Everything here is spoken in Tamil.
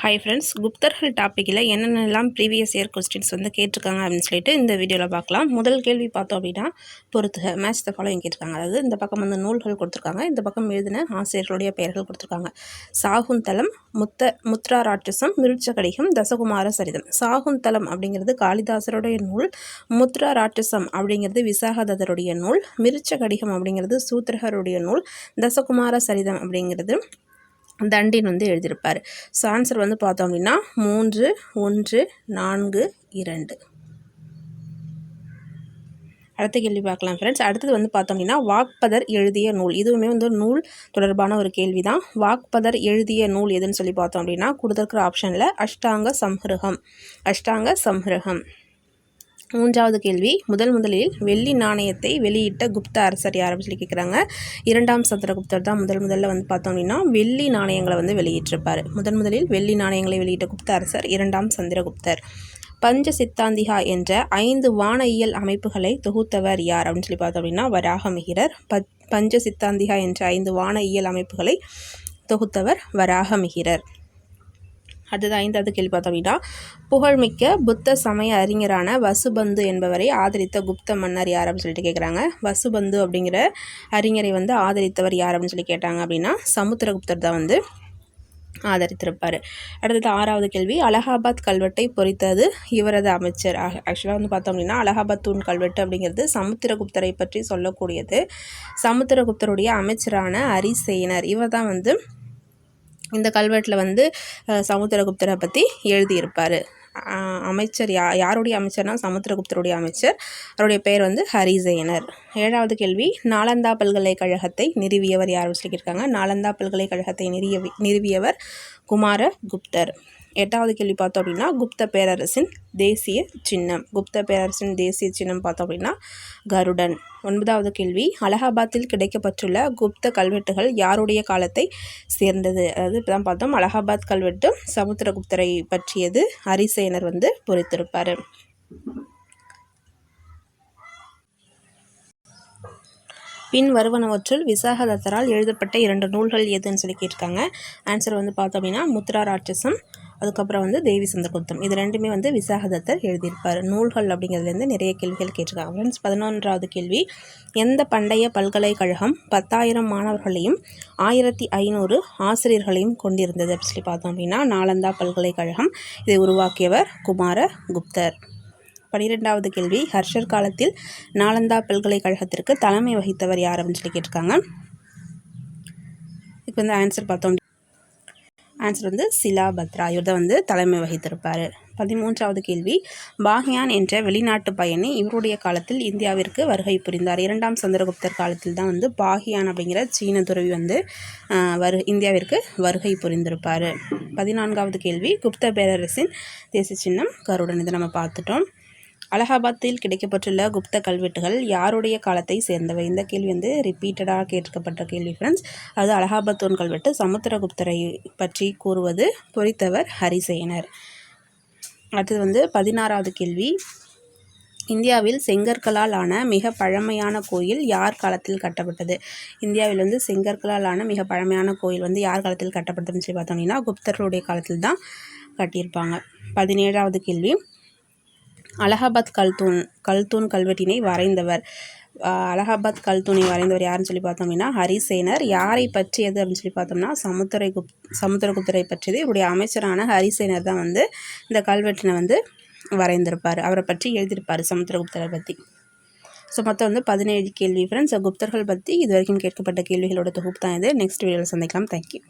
ஹாய் ஃப்ரெண்ட்ஸ் குப்தர்கள் டாப்பிக்கில் என்னென்னலாம் ப்ரீவியஸ் இயர் கொஸ்டின்ஸ் வந்து கேட்டிருக்காங்க அப்படின்னு சொல்லிட்டு இந்த வீடியோவில் பார்க்கலாம். முதல் கேள்வி பார்த்தோம் அப்படின்னா பொறுத்துக மேட்ச் த ஃபாலோயிங் கேட்டிருக்காங்க. அதாவது இந்த பக்கம் வந்து நூல்கள் கொடுத்துருக்காங்க இந்த பக்கம் எழுதின ஆசிரியர்களுடைய பெயர்கள் கொடுத்துருக்காங்க. சாகுந்தலம் முத்த முத்ரா ராட்சசம் மிருட்சகடிகம் தசகுமார சரிதம். சாகுந்தலம் அப்படிங்கிறது காளிதாசருடைய நூல் முத்ரா ராட்சசம் அப்படிங்கிறது விசாகதருடைய நூல் மிருட்சகடிகம் அப்படிங்கிறது சூத்திரகருடைய நூல் தசகுமார சரிதம் அப்படிங்கிறது தண்டின் வந்து எழுதியிருப்பார். ஸோ ஆன்சர் வந்து பார்த்தோம் அப்படின்னா மூன்று ஒன்று நான்கு இரண்டு. அடுத்த கேள்வி பார்க்கலாம் ஃப்ரெண்ட்ஸ் அடுத்தது வந்து பார்த்தோம் அப்படின்னா வாக்பதர் எழுதிய நூல். இதுவுமே வந்து நூல் தொடர்பான ஒரு கேள்வி தான் வாக்பதர் எழுதிய நூல் எதுன்னு சொல்லி பார்த்தோம் அப்படின்னா கொடுத்துருக்குற ஆப்ஷனில் அஷ்டாங்க சம்ஹிருகம். அஷ்டாங்க சம்ஹிருகம். மூன்றாவது கேள்வி. முதல் முதலில் வெள்ளி நாணயத்தை வெளியிட்ட குப்த அரசர் யார் அப்படின்னு சொல்லி கேட்குறாங்க இரண்டாம் சந்திரகுப்தர் தான் முதல் முதல்ல வந்து பார்த்தோம் அப்படின்னா வெள்ளி நாணயங்களை வந்து வெளியிட்டிருப்பார். முதன் முதலில் வெள்ளி நாணயங்களை வெளியிட்ட குப்த அரசர் இரண்டாம் சந்திரகுப்தர். பஞ்ச சித்தாந்திகா என்ற ஐந்து வானயியல் அமைப்புகளை தொகுத்தவர் யார் அப்படின்னு சொல்லி பார்த்தோம் அப்படின்னா வராகமிகிரர். ப பஞ்ச சித்தாந்திகா என்ற ஐந்து வானயியல் அமைப்புகளை தொகுத்தவர் வராகமிகிரர். அடுத்தது ஐந்தாவது கேள்வி பார்த்தோம் அப்படின்னா புகழ்மிக்க புத்த சமய அறிஞரான வசுபந்து என்பவரை ஆதரித்த குப்த மன்னர் யார் அப்படின்னு சொல்லிட்டு கேட்குறாங்க வசுபந்து அப்படிங்கிற அறிஞரை வந்து ஆதரித்தவர் யார் அப்படின்னு சொல்லி கேட்டாங்க அப்படின்னா சமுத்திரகுப்தர் தான் வந்து ஆதரித்திருப்பார். அடுத்தது ஆறாவது கேள்வி அலகாபாத் கல்வெட்டை பொறித்தது இவரது அமைச்சர். ஆக்சுவலாக வந்து பார்த்தோம் அப்படின்னா அலகாபாத் தூண் கல்வெட்டு அப்படிங்கிறது சமுத்திரகுப்தரை பற்றி சொல்லக்கூடியது. சமுத்திரகுப்தருடைய அமைச்சரான அரிசேனர் இவர் தான் வந்து இந்த கல்வெட்டில் வந்து சமுத்திரகுப்தரை பற்றி எழுதியிருப்பார். அமைச்சர் யா யாருடைய அமைச்சர்னா சமுத்திரகுப்தருடைய அமைச்சர். அவருடைய பெயர் வந்து ஹரிசேனர். ஏழாவது கேள்வி நாலந்தா பல்கலைக்கழகத்தை நிறுவியவர் யார் சொல்லியிருக்காங்க நாலந்தா பல்கலைக்கழகத்தை நிறுவிய நிறுவியவர் குமாரகுப்தர். எட்டாவது கேள்வி பார்த்தோம் அப்படின்னா குப்த பேரரசின் தேசிய சின்னம். குப்த பேரரசின் தேசிய சின்னம் பார்த்தோம் அப்படின்னா கருடன். ஒன்பதாவது கேள்வி அலகாபாத்தில் கிடைக்கப்பட்டுள்ள குப்த கல்வெட்டுகள் யாருடைய காலத்தை சேர்ந்தது? அதாவது இப்போ தான் பார்த்தோம் அலகாபாத் கல்வெட்டு சமுத்திரகுப்தரை பற்றியது. அரிசேனர் வந்து பொறித்திருப்பார். பின் வருவனவற்றுள் விசாகதத்தரால் எழுதப்பட்ட இரண்டு நூல்கள் எதுன்னு சொல்லி கேட்டிருக்காங்க. ஆன்சர் வந்து பார்த்தோம் அப்படின்னா முத்ரா ராட்சசம் அதுக்கப்புறம் வந்து தேவி சந்திரகுப்தம். இது ரெண்டுமே வந்து விசாகதத்தர் எழுதியிருப்பார். நூல்கள் அப்படிங்கிறதுலேருந்து நிறைய கேள்விகள் கேட்டிருக்காங்க. ஃப்ரெண்ட்ஸ் பதினொன்றாவது கேள்வி. எந்த பண்டைய பல்கலைக்கழகம் பத்தாயிரம் மாணவர்களையும் ஆயிரத்தி ஐநூறு ஆசிரியர்களையும் கொண்டிருந்தது அப்படின்னு சொல்லி பார்த்தோம் அப்படின்னா நாலந்தா பல்கலைக்கழகம். இதை உருவாக்கியவர் குமார குப்தர். பனிரெண்டாவது கேள்வி ஹர்ஷர் காலத்தில் நாலந்தா பல்கலைக்கழகத்திற்கு தலைமை வகித்தவர் யார் அப்படின்னு சொல்லி கேட்டிருக்காங்க. இப்போ வந்து ஆன்சர் பார்த்தோம். ஆன்சர் வந்து சிலா பத்ரா. இவர் தான் வந்து தலைமை வகித்திருப்பார். பதிமூன்றாவது கேள்வி பாகியான் என்ற வெளிநாட்டு பயணி இவருடைய காலத்தில் இந்தியாவிற்கு வருகை புரிந்தார். இரண்டாம் சந்திரகுப்தர் காலத்தில் தான் வந்து பாகியான் அப்படிங்கிற சீன துறவி வந்து வரு இந்தியாவிற்கு வருகை புரிந்திருப்பார். பதினான்காவது கேள்வி குப்த பேரரசின் தேசிய சின்னம் கருடன். இதை நம்ம பார்த்துட்டோம். அலகாபாத்தில் கிடைக்கப்பட்டுள்ள குப்த கல்வெட்டுகள் யாருடைய காலத்தை சேர்ந்தவை? இந்த கேள்வி வந்து ரிப்பீட்டடாக கேட்கப்பட்ட கேள்வி ஃப்ரெண்ட்ஸ் அது அலகாபாத்தோன் கல்வெட்டு. சமுத்திரகுப்தரை பற்றி கூறுவது பொறித்தவர் ஹரிசேனர். அடுத்தது வந்து பதினாறாவது கேள்வி. இந்தியாவில் செங்கற்களால் ஆன மிக பழமையான கோயில் யார் காலத்தில் கட்டப்பட்டது? இந்தியாவில் வந்து செங்கற்களால் ஆன மிக பழமையான கோயில் வந்து யார் காலத்தில் கட்டப்பட்டதுன்னு சொல்லி பார்த்தோம் அப்படின்னா குப்தர்களுடைய காலத்தில் தான் கட்டியிருப்பாங்க. பதினேழாவது கேள்வி. அலகாபாத் கல்தூன் கல்தூன் கல்வெட்டினை வரைந்தவர். அலகாபாத் கல்தூனை வரைந்தவர் யாருன்னு சொல்லி பார்த்தோம் அப்படின்னா ஹரிசேனர். யாரை பற்றியது அப்படின்னு சொல்லி பார்த்தோம்னா சமுத்திரை குப் சமுத்திரகுப்தரை பற்றியது. இவருடைய அமைச்சரான ஹரிசேனர் தான் வந்து இந்த கல்வெட்டினை வந்து வரைந்திருப்பார். அவரை பற்றி எழுதியிருப்பார் சமுத்திரகுப்தரை பற்றி ஸோ மொத்தம் வந்து பதினேழு கேள்வி ஃப்ரெண்ட்ஸ் குப்தர்கள் பற்றி இது வரைக்கும் கேட்கப்பட்ட கேள்விகளோட தொகுப்பு தான் இது. நெக்ஸ்ட் வீடியோவில் சந்திக்கலாம். தேங்க்யூ